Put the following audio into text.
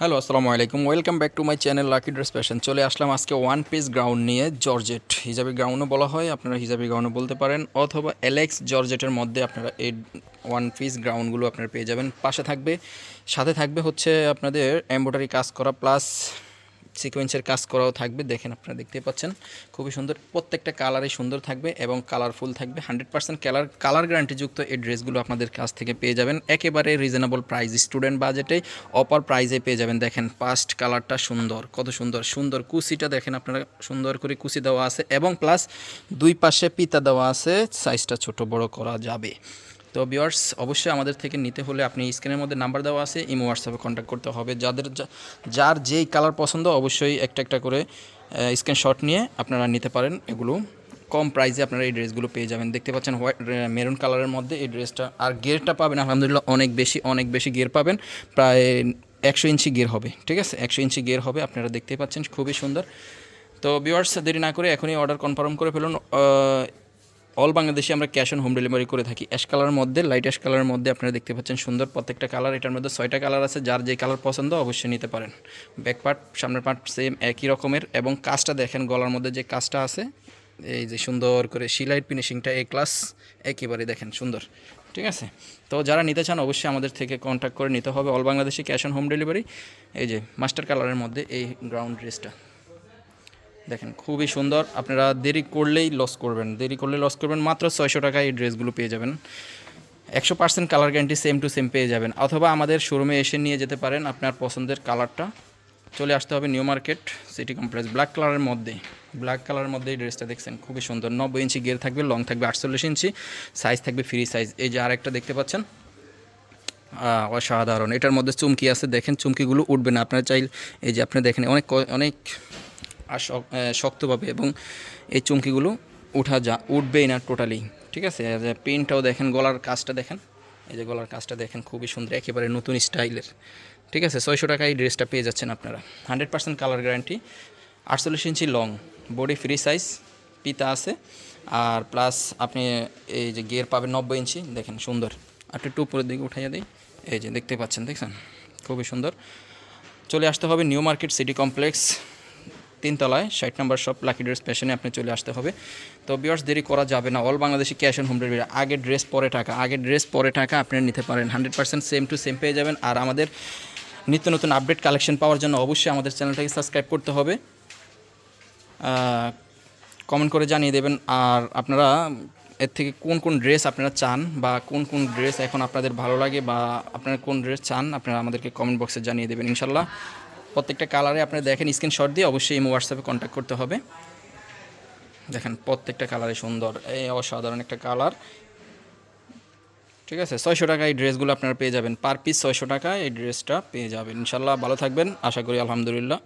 Hello আসসালামু আলাইকুম। Welcome back to my channel lucky dress fashion চলে আসলাম আজকে ওয়ান পিস গ্রাউন্ড নিয়ে জর্জেট হিজাবি গ্রাউন্ডও বলা হয়, আপনারা হিজাবি গ্রাউন্ডও বলতে পারেন। অথবা অ্যালেক্স জর্জেটের মধ্যে আপনারা এই ওয়ান পিস গ্রাউন্ডগুলো আপনারা পেয়ে যাবেন। পাশে থাকবে, সাথে থাকবে হচ্ছে আপনাদের এমব্রয়ডারি কাজ করা প্লাস সিকোয়েন্সের কাজ করাও থাকবে, দেখেন আপনারা দেখতে পাচ্ছেন। খুবই সুন্দর, প্রত্যেকটা কালারই সুন্দর থাকবে এবং কালারফুল থাকবে হান্ড্রেড পার্সেন্ট কালার কালার গ্যারান্টিযুক্ত এই ড্রেসগুলো আপনাদের কাছ থেকে পেয়ে যাবেন। একেবারে রিজনেবল প্রাইস স্টুডেন্ট বাজেটে অপার প্রাইজে পেয়ে যাবেন। দেখেন ফার্স্ট কালারটা সুন্দর, কত সুন্দর সুন্দর কুচিটা দেখেন আপনারা, সুন্দর করে কুচি দেওয়া আছে এবং প্লাস দুই পাশে পিতা দেওয়া আছে সাইজটা ছোট বড় করা যাবে। তো ভিউয়ার্স অবশ্যই আমাদের থেকে নিতে হলে আপনি স্ক্রিনের মধ্যে নাম্বার দেওয়া আছে ইমো হোয়াটসঅ্যাপে কন্ট্যাক্ট করতে হবে। যাদের যার যেই কালার পছন্দ, অবশ্যই একটা একটা করে স্ক্রিনশট নিয়ে আপনারা নিতে পারেন। এগুলো কম প্রাইসে আপনারা এই ড্রেসগুলো পেয়ে যাবেন। দেখতে পাচ্ছেন হোয়াইট মেরুন কালারের মধ্যে এই ড্রেসটা আর গিয়ারটা পাবেন, আলহামদুলিল্লাহ, অনেক বেশি অনেক বেশি গিয়ার পাবেন। প্রায় একশো ইঞ্চি গিয়ার হবে, ঠিক আছে? একশো ইঞ্চি গিয়ার হবে, আপনারা দেখতে পাচ্ছেন, খুবই সুন্দর। তো ভিউয়ার্স দেরি না করে এখনই অর্ডার কনফার্ম করে ফেলুন। অল বাংলাদেশে আমরা ক্যাশ অন হোম ডেলিভারি করে থাকি। অ্যাশ কালারের মধ্যে লাইট অ্যাশ কালারের মধ্যে আপনারা দেখতে পাচ্ছেন সুন্দর প্রত্যেকটা কালার এটার মধ্যে ছয়টা কালার আছে, যার যে কালার পছন্দ অবশ্যই নিতে পারেন। ব্যাক পার্ট সামনের পার্ট সেম একই রকমের এবং কাজটা দেখেন, গলার মধ্যে যে কাজটা আছে, এই যে সুন্দর করে সিলাইট ফিনিশিংটা এ ক্লাস একেবারে দেখেন সুন্দর। ঠিক আছে? তো যারা নিতে চান অবশ্যই আমাদের থেকে কন্ট্যাক্ট করে নিতে হবে। অল বাংলাদেশে ক্যাশ অন হোম ডেলিভারি এই যে মাস্টার কালারের মধ্যে এই গ্রাউন্ড ড্রেসটা দেখেন, খুবই সুন্দর। আপনারা দেরি করলেই লস করবেন। দেরি করলে লস করবেন, মাত্র ছয়শো টাকায় এই ড্রেসগুলো পেয়ে যাবেন। একশো percent colour guarantee same to same পেয়ে যাবেন। অথবা আমাদের শোরুমে এসে নিয়ে যেতে পারেন আপনার পছন্দের কালারটা চলে আসতে হবে new market city complex black কালারের মধ্যে। ব্ল্যাক কালারের মধ্যে এই ড্রেসটা দেখছেন, খুবই সুন্দর। নব্বই ইঞ্চি গিয়ার থাকবে লং থাকবে আটচল্লিশ ইঞ্চি সাইজ থাকবে ফ্রি সাইজ এই যে আরেকটা দেখতে পাচ্ছেন অসাধারণ। এটার মধ্যে চুমকি আছে, দেখেন চুমকিগুলো উঠবে না। আপনারা চাইলে, এই যে আপনি দেখেন, অনেক অনেক আর শক্তভাবে এবং এই চুমকিগুলো উঠা যা, উঠবেই না টোটালি ঠিক আছে? আর প্রিন্টটাও দেখেন, গলার কাজটা দেখেন। এই যে গলার কাজটা দেখেন, খুবই সুন্দর, একেবারে নতুন স্টাইলের, ঠিক আছে? ছয়শো টাকায় ড্রেসটা পেয়ে যাচ্ছেন আপনারা। হান্ড্রেড পার্সেন্ট কালার গ্যারান্টি আটচল্লিশ inch long body free size পিতা আছে। আর প্লাস আপনি এই যে গিয়ার পাবেন নব্বই ইঞ্চি, দেখেন সুন্দর। একটু উপরের দিকে উঠাইয়া দিই। এই যে দেখতে পাচ্ছেন, দেখছেন? খুবই সুন্দর। চলে আসতে হবে নিউ মার্কেট সিটি কমপ্লেক্স তিনতলায়, ষাট নম্বর শপ লাকি ড্রেস ফ্যাশনে আপনি চলে আসতে হবে। তো বিয়ার্স দেরি করা যাবে না। All Bangladeshi cash on home delivery আগে ড্রেস পরে টাকা। আগে ড্রেস পরে টাকা আপনি নিতে পারেন। Hundred percent same to same পেয়ে যাবেন। আর আমাদের নিত্য নতুন আপডেট কালেকশন পাওয়ার জন্য অবশ্যই আমাদের চ্যানেলটাকে সাবস্ক্রাইব করতে হবে। কমেন্ট করে জানিয়ে দেবেন। আর আপনারা এর থেকে কোন কোন ড্রেস আপনারা চান বা কোন কোন ড্রেস এখন আপনাদের ভালো লাগে বা আপনারা কোন ড্রেস চান, আপনারা আমাদেরকে কমেন্ট বক্সে জানিয়ে দেবেন ইনশাল্লাহ প্রত্যেকটা কালারে আপনারা দেখেন স্ক্রিনশট দিয়ে অবশ্যই এই হোয়াটসঅ্যাপে কন্ট্যাক্ট করতে হবে। দেখেন, প্রত্যেকটা কালারে সুন্দর, এই অসাধারণ একটা কালার ঠিক আছে, ছয়শো টাকা এই ড্রেসগুলো আপনারা পেয়ে যাবেন। পার পিস ছয়শো টাকা এই ড্রেসটা পেয়ে যাবেন। ইনশাল্লাহ ভালো থাকবেন। আশা করি, আলহামদুলিল্লাহ।